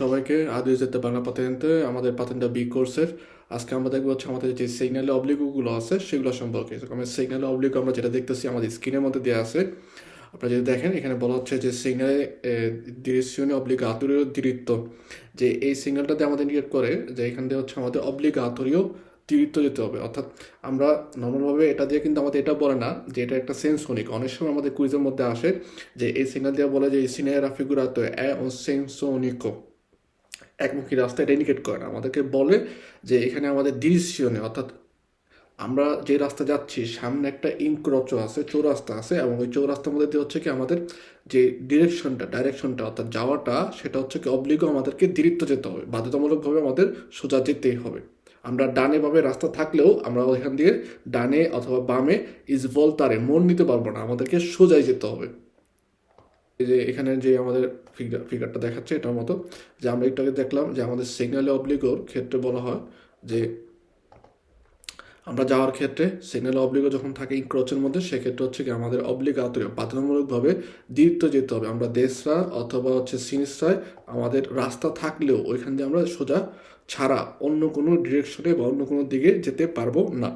সবাইকে আদিও যেতে বাংলা পাতেন্তে আমাদের পাতেন্টা বি কোর্সের আজকে আমরা দেখব হচ্ছে আমাদের যে সিগন্যালে অবলিগুলো আছে, সেগুলো সম্পর্কে। আমরা সিগন্যালে অবলিগ আমরা যেটা দেখতেছি আমাদের স্ক্রিনের মধ্যে দেওয়া আছে। আপনারা যদি দেখেন, এখানে বলা হচ্ছে যে সিগন্যালে ডিরেকশনে অবলিগ আতরীয় দৃত্ব যে এই সিগন্যালটাতে আমাদের ইন্ডিকেট করে, যে এখান দিয়ে হচ্ছে আমাদের অবলিগ আতরীয় দৃত্ব যেতে হবে। অর্থাৎ আমরা নর্মালভাবে এটা দিয়ে কিন্তু আমাদের এটা বলে না, যে এটা একটা সেন্সনিক অনেক সময় আমাদের কুইজের মধ্যে আসে যে এই সিগন্যাল দিয়ে বলে যে এই সিনেরা ফিগুরাতো এ ও সেন্সনিকো একমুখী রাস্তা এটা ইন্ডিকেট করে না। আমাদেরকে বলে যে এখানে আমাদের ডিরিশনে অর্থাৎ আমরা যে রাস্তা যাচ্ছি, সামনে একটা ইনক্রচ আছে, চৌরাস্তা আছে এবং ওই চৌরাস্তার মধ্যে দিয়ে হচ্ছে কি আমাদের যে ডিরেকশনটা ডাইরেকশনটা অর্থাৎ যাওয়াটা, সেটা হচ্ছে কি অবলিগো আমাদেরকে দৃত্ব যেতে হবে। বাধ্যতামূলকভাবে আমাদের সোজা যেতেই হবে। আমরা ডানে বামে রাস্তা থাকলেও আমরা ওইখান দিয়ে ডানে অথবা বামে ইসভল তারে মন নিতে পারব না। আমাদেরকে সোজাই যেতে হবে। এই যে এখানে যে আমাদের ফিগার ফিগারটা দেখাচ্ছে এটার মতো, যে আমরা একটু আগে দেখলাম যে আমাদের সিগন্যালে অবলিগোর ক্ষেত্রে বলা হয় যে আমরা যাওয়ার ক্ষেত্রে সিগন্যাল অবলিগো যখন থাকে ইনক্রোচের মধ্যে, সেক্ষেত্রে হচ্ছে কি আমাদের অবলিগ আতরীয় বাধ্যতামূলকভাবে দীর্ঘ যেতে হবে। আমরা দেশরা অথবা হচ্ছে সিনিসরায় আমাদের রাস্তা থাকলেও ওইখান দিয়ে আমরা সোজা ছাড়া অন্য কোনো ডিরেকশনে বা অন্য কোনো দিকে যেতে পারব না।